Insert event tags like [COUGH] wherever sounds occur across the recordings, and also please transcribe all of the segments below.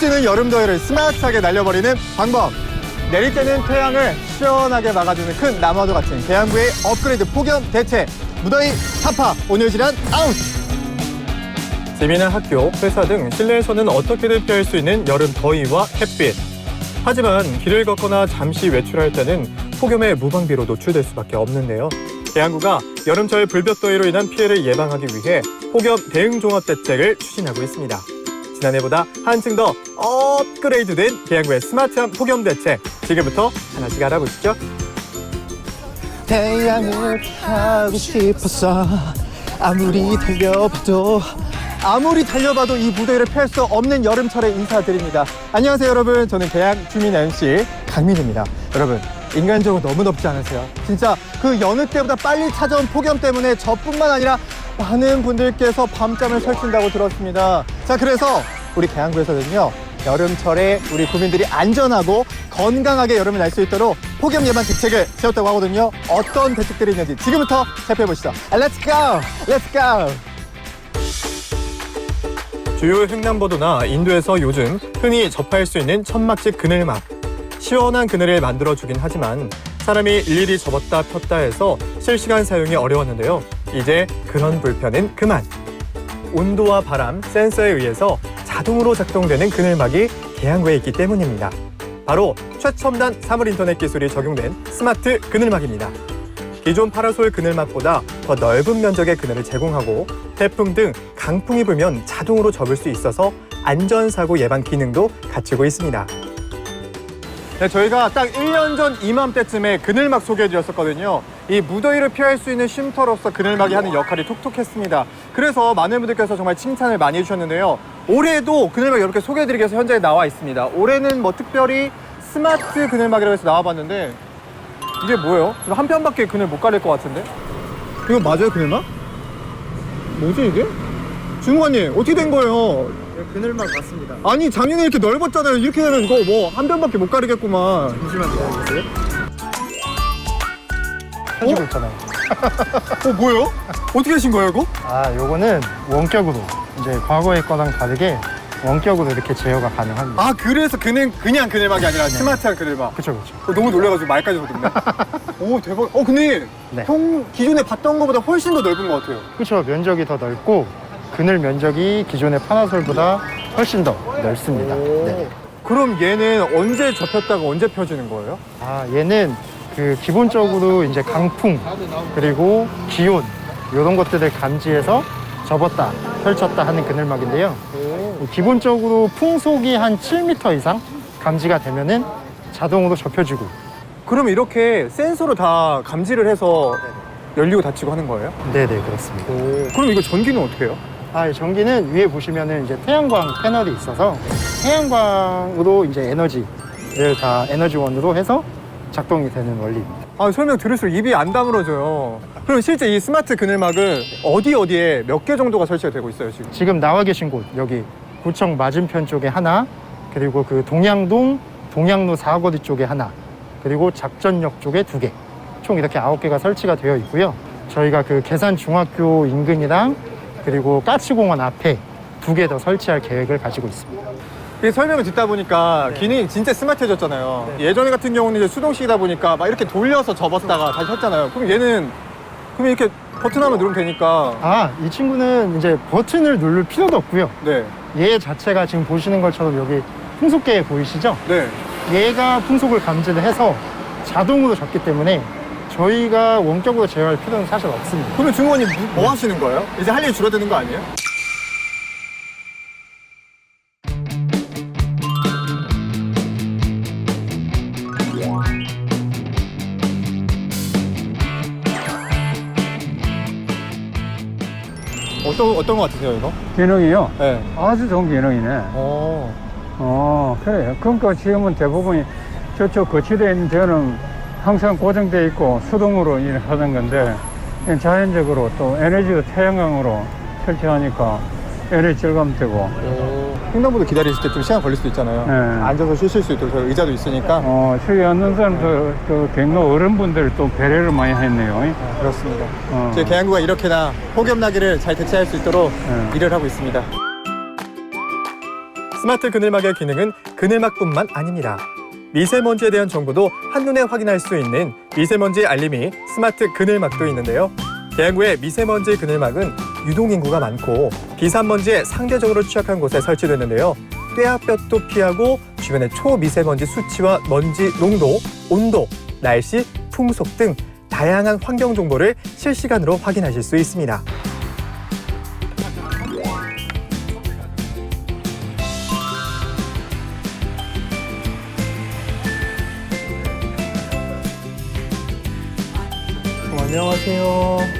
찌는 여름 더위를 스마트하게 날려버리는 방법. 내릴 때는 태양을 시원하게 막아주는 큰 나무와도 같은 대한구의 업그레이드 폭염 대체. 무더위 타파 오늘 질환 아웃. 재미난 학교, 회사 등 실내에서는 어떻게든 피할 수 있는 여름 더위와 햇빛. 하지만 길을 걷거나 잠시 외출할 때는 폭염의 무방비로 노출될 수밖에 없는데요. 대한구가 여름철 불볕 더위로 인한 피해를 예방하기 위해 폭염 대응 종합 대책을 추진하고 있습니다. 지난해보다 한층 더 업그레이드된 대한구의 스마트한 폭염 대책 지금부터 하나씩 알아보시죠. 태양을 타고 싶었어. 아무리 달려봐도 아무리 달려봐도 이 무더위를 피할 수 없는 여름철에 인사드립니다. 안녕하세요 여러분. 저는 대학 주민 MC 강민입니다. 여러분 인간적으로 너무 덥지 않으세요? 진짜 그 여느 때보다 빨리 찾아온 폭염 때문에 저뿐만 아니라 많은 분들께서 밤잠을 설친다고 들었습니다. 자 그래서 우리 대한구에서는요 여름철에 우리 국민들이 안전하고 건강하게 여름을 날 수 있도록 폭염 예방 대책을 세웠다고 하거든요. 어떤 대책들이 있는지 지금부터 살펴보시죠. 아, Let's go! Let's go! 주요 횡단보도나 인도에서 요즘 흔히 접할 수 있는 천막집 그늘막. 시원한 그늘을 만들어주긴 하지만 사람이 일일이 접었다 폈다 해서 실시간 사용이 어려웠는데요. 이제 그런 불편은 그만. 온도와 바람, 센서에 의해서 자동으로 작동되는 그늘막이 계양구에 있기 때문입니다. 바로 최첨단 사물 인터넷 기술이 적용된 스마트 그늘막입니다. 기존 파라솔 그늘막보다 더 넓은 면적의 그늘을 제공하고 태풍 등 강풍이 불면 자동으로 접을 수 있어서 안전사고 예방 기능도 갖추고 있습니다. 네, 저희가 딱 1년 전 이맘때쯤에 그늘막 소개해드렸었거든요. 이 무더위를 피할 수 있는 쉼터로서 그늘막이 하는 역할이 톡톡했습니다. 그래서 많은 분들께서 정말 칭찬을 많이 해주셨는데요. 올해도 그늘막 이렇게 소개해드리기 위해서 현장에 나와 있습니다. 올해는 뭐 특별히 스마트 그늘막이라고 해서 나와봤는데 이게 뭐예요? 지금 한 편밖에 그늘 못 가릴 것 같은데? 이거 맞아요 그늘막? 뭐지 이게? 중관님 어떻게 된 거예요? 그늘막 맞습니다. 아니 작년에 이렇게 넓었잖아요. 이렇게 되면 이거 뭐 한 편밖에 못 가리겠구만. 잠시만 기다려주세요. 펴주고 있잖아요. 어 뭐예요? 어떻게 하신 거예요 이거? 아, 요거는 원격으로 이제 과거의 거랑 다르게 원격으로 이렇게 제어가 가능합니다. 아 그래서 그는 그냥 그늘막이 아니라 스마트한 그늘막. 그쵸, 그쵸. 어, 너무 놀래가지고 말까지 걷네. [LAUGHS] 오 대박. 어 근데 네. 형 기존에 봤던 것보다 훨씬 더 넓은 것 같아요. 그쵸, 면적이 더 넓고 그늘 면적이 기존의 파나솔보다 훨씬 더 넓습니다. 네. 그럼 얘는 언제 접혔다가 언제 펴지는 거예요? 아, 얘는 그 기본적으로 이제 강풍 그리고 기온 이런 것들을 감지해서 접었다, 펼쳤다 하는 그늘막인데요. 기본적으로 풍속이 한 7m 이상 감지가 되면은 자동으로 접혀지고 그럼 이렇게 센서로 다 감지를 해서 열리고 닫히고 하는 거예요? 네네 그렇습니다. 그럼 이거 전기는 어떻게 해요? 아, 이 전기는 위에 보시면은 이제 태양광 패널이 있어서 태양광으로 이제 에너지를 다 에너지원으로 해서 작동이 되는 원리입니다. 아, 설명 들을수록 입이 안 다물어져요. 그럼 실제 이 스마트 그늘막은 어디 어디에 몇 개 정도가 설치가 되고 있어요, 지금? 지금 나와 계신 곳 여기 구청 맞은편 쪽에 하나 그리고 그 동양동 동양로 사거리 쪽에 하나 그리고 작전역 쪽에 두 개 총 이렇게 아홉 개가 설치가 되어 있고요. 저희가 그 계산 중학교 인근이랑 그리고 까치공원 앞에 두 개 더 설치할 계획을 가지고 있습니다. 이 설명을 듣다 보니까 기능이 진짜 스마트해졌잖아요. 예전에 같은 경우는 이제 수동식이다 보니까 막 이렇게 돌려서 접었다가 다시 했잖아요. 그럼 얘는 그럼 이렇게 버튼 하나 누르면 되니까 아, 이 친구는 이제 버튼을 누를 필요도 없고요. 네, 얘 자체가 지금 보시는 것처럼 여기 풍속계 보이시죠? 네. 얘가 풍속을 감지를 해서 자동으로 잡기 때문에 저희가 원격으로 제어할 필요는 사실 없습니다. 그러면 뭐, 뭐 하시는 거예요? 이제 할 일이 줄어드는 거 아니에요? 어떤 어떤 거 같으세요 이거? 기능이요? 네. 아주 좋은 기능이네. 어. 어, 그래요. 그러니까 지금은 대부분이 저쪽 거치되어 있는 데는 항상 고정되어 있고 수동으로 일을 하는 건데 자연적으로 또 에너지가 태양광으로 설치하니까 에너지 절감되고 횡단보도 기다리실 때 좀 시간 걸릴 수도 있잖아요. 네. 앉아서 쉬실 수 있도록 저희 의자도 있으니까 어, 저기 앉는 사람들, 그 경로 어른분들 또 배려를 많이 했네요. 그렇습니다. 어. 저희 계양구가 이렇게나 폭염나기를 잘 대체할 수 있도록 네. 일을 하고 있습니다. 스마트 그늘막의 기능은 그늘막뿐만 아닙니다. 미세먼지에 대한 정보도 한눈에 확인할 수 있는 미세먼지 알림이 스마트 그늘막도 있는데요. 계양구의 미세먼지 그늘막은 유동인구가 많고 비산먼지에 상대적으로 취약한 곳에 설치됐는데요. 떼아볕도 피하고 주변의 초미세먼지 수치와 먼지 농도, 온도, 날씨, 풍속 등 다양한 환경 정보를 실시간으로 확인하실 수 있습니다. 어, 안녕하세요.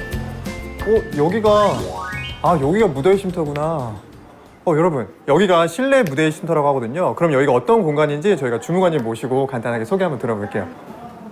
어, 여기가 아, 여기가 무더위 쉼터구나. 어, 여러분, 여기가 실내 무더위 쉼터라고 하거든요. 그럼 여기가 어떤 공간인지 저희가 주무관님 모시고 간단하게 소개 한번 들어볼게요.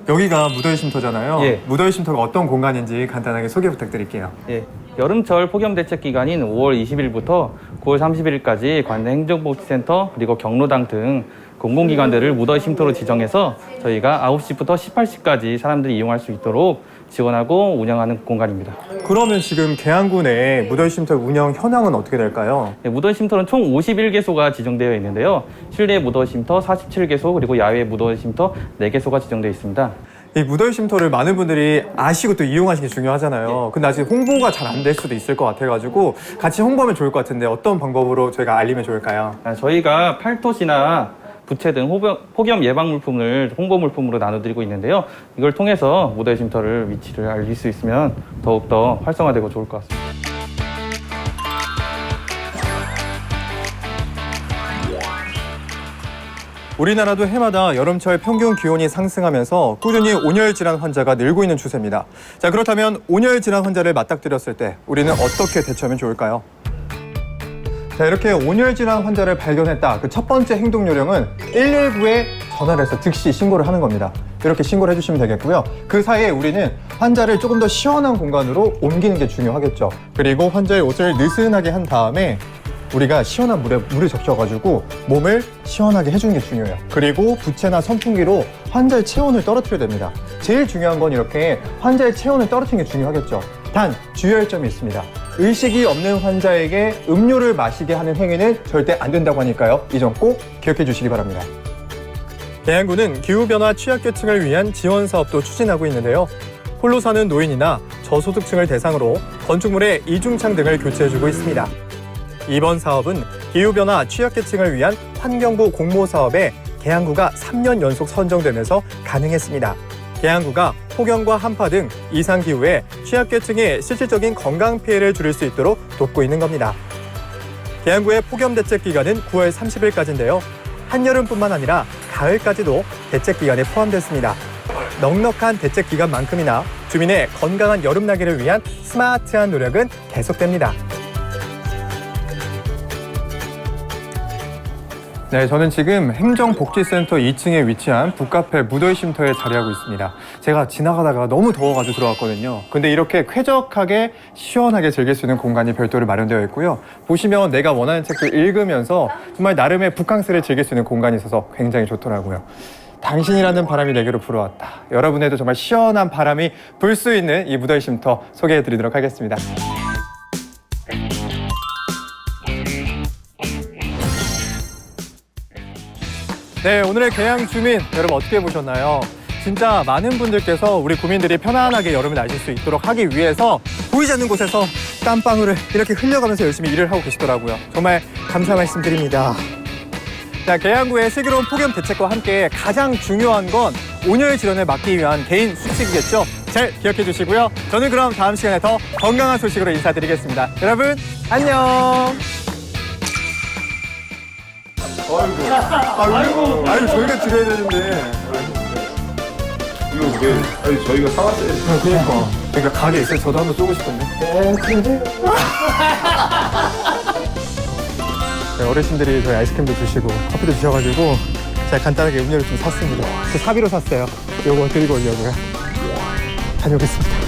여기가 무더위 쉼터잖아요. 예. 무더위 쉼터가 어떤 공간인지 간단하게 소개 부탁드릴게요. 예, 여름철 폭염 대책 기간인 5월 20일부터 9월 31일까지 관내 행정복지센터 그리고 경로당 등 공공기관들을 무더위 쉼터로 지정해서 저희가 9시부터 18시까지 사람들이 이용할 수 있도록 지원하고 운영하는 공간입니다. 그러면 지금 계양구 내 무더위 쉼터 운영 현황은 어떻게 될까요? 예, 무더위 쉼터는 총 51개소가 지정되어 있는데요. 실내 무더위 쉼터 47개소 그리고 야외 무더위 쉼터 4개소가 지정되어 있습니다. 이 무더위 쉼터를 많은 분들이 아시고 또 이용하시는 게 중요하잖아요. 근데 아직 홍보가 잘 안 될 수도 있을 것 같아가지고 같이 홍보하면 좋을 것 같은데 어떤 방법으로 저희가 알리면 좋을까요? 아, 저희가 팔토시나 부채 등 폭염 예방 물품을 홍보 물품으로 나눠드리고 있는데요. 이걸 통해서 무더위 쉼터를 위치를 알릴 수 있으면 더욱더 활성화되고 좋을 것 같습니다. 우리나라도 해마다 여름철 평균 기온이 상승하면서 꾸준히 온열 질환 환자가 늘고 있는 추세입니다. 자, 그렇다면 온열 질환 환자를 맞닥뜨렸을 때 우리는 어떻게 대처하면 좋을까요? 자, 이렇게 온열 질환 환자를 발견했다. 그 첫 번째 행동 요령은 119에 전화를 해서 즉시 신고를 하는 겁니다. 이렇게 신고를 해주시면 되겠고요. 그 사이에 우리는 환자를 조금 더 시원한 공간으로 옮기는 게 중요하겠죠. 그리고 환자의 옷을 느슨하게 한 다음에 우리가 시원한 물에 물을 적셔가지고 몸을 시원하게 해주는 게 중요해요. 그리고 부채나 선풍기로 환자의 체온을 떨어뜨려야 됩니다. 제일 중요한 건 이렇게 환자의 체온을 떨어뜨리는 게 중요하겠죠. 단 주의할 점이 있습니다. 의식이 없는 환자에게 음료를 마시게 하는 행위는 절대 안 된다고 하니까요. 이 점 꼭 기억해 주시기 바랍니다. 계양구는 기후변화 취약계층을 위한 지원 사업도 추진하고 있는데요. 홀로 사는 노인이나 저소득층을 대상으로 건축물의 이중창 등을 교체해주고 있습니다. 이번 사업은 기후변화 취약계층을 위한 환경부 공모 사업에 계양구가 3년 연속 선정되면서 가능했습니다. 계양구가 폭염과 한파 등 이상 기후에 취약계층의 실질적인 건강 피해를 줄일 수 있도록 돕고 있는 겁니다. 계양구의 폭염 대책 기간은 9월 30일까지인데요. 한여름뿐만 아니라 가을까지도 대책 기간에 포함됐습니다. 넉넉한 대책 기간만큼이나 주민의 건강한 여름 나기를 위한 스마트한 노력은 계속됩니다. 네, 저는 지금 행정복지센터 2층에 위치한 북카페 무더위 쉼터에 자리하고 있습니다. 제가 지나가다가 너무 더워가지고 들어왔거든요. 근데 이렇게 쾌적하게 시원하게 즐길 수 있는 공간이 별도로 마련되어 있고요. 보시면 내가 원하는 책도 읽으면서 정말 나름의 북캉스를 즐길 수 있는 공간이 있어서 굉장히 좋더라고요. 당신이라는 바람이 내게로 불어왔다. 여러분에도 정말 시원한 바람이 불 수 있는 이 무더위 쉼터 소개해 드리도록 하겠습니다. 네, 오늘의 개양 주민 여러분 어떻게 보셨나요? 진짜 많은 분들께서 우리 구민들이 편안하게 여름을 나실 수 있도록 하기 위해서 보이지 않는 곳에서 땀방울을 이렇게 흘려가면서 열심히 일을 하고 계시더라고요. 정말 감사 말씀드립니다. 자, 계양구의 슬기로운 폭염 대책과 함께 가장 중요한 건 온열 질환을 막기 위한 개인 수칙이겠죠. 잘 기억해 주시고요. 저는 그럼 다음 시간에 더 건강한 소식으로 인사드리겠습니다. 여러분, 안녕! 아이고, 아이고, 저희가 드려야 되는데. 이거 왜? 아니 저희가 사왔어요. 그러니까. 그러니까 가게 있어요. 저도 한번 쏘고 싶은데. [LAUGHS] 네, 어르신들이 저희 아이스크림도 주시고 커피도 주셔가지고 제가 간단하게 음료를 좀 샀습니다. 저 사비로 샀어요. 요거 드리고 오려고요. 다녀오겠습니다.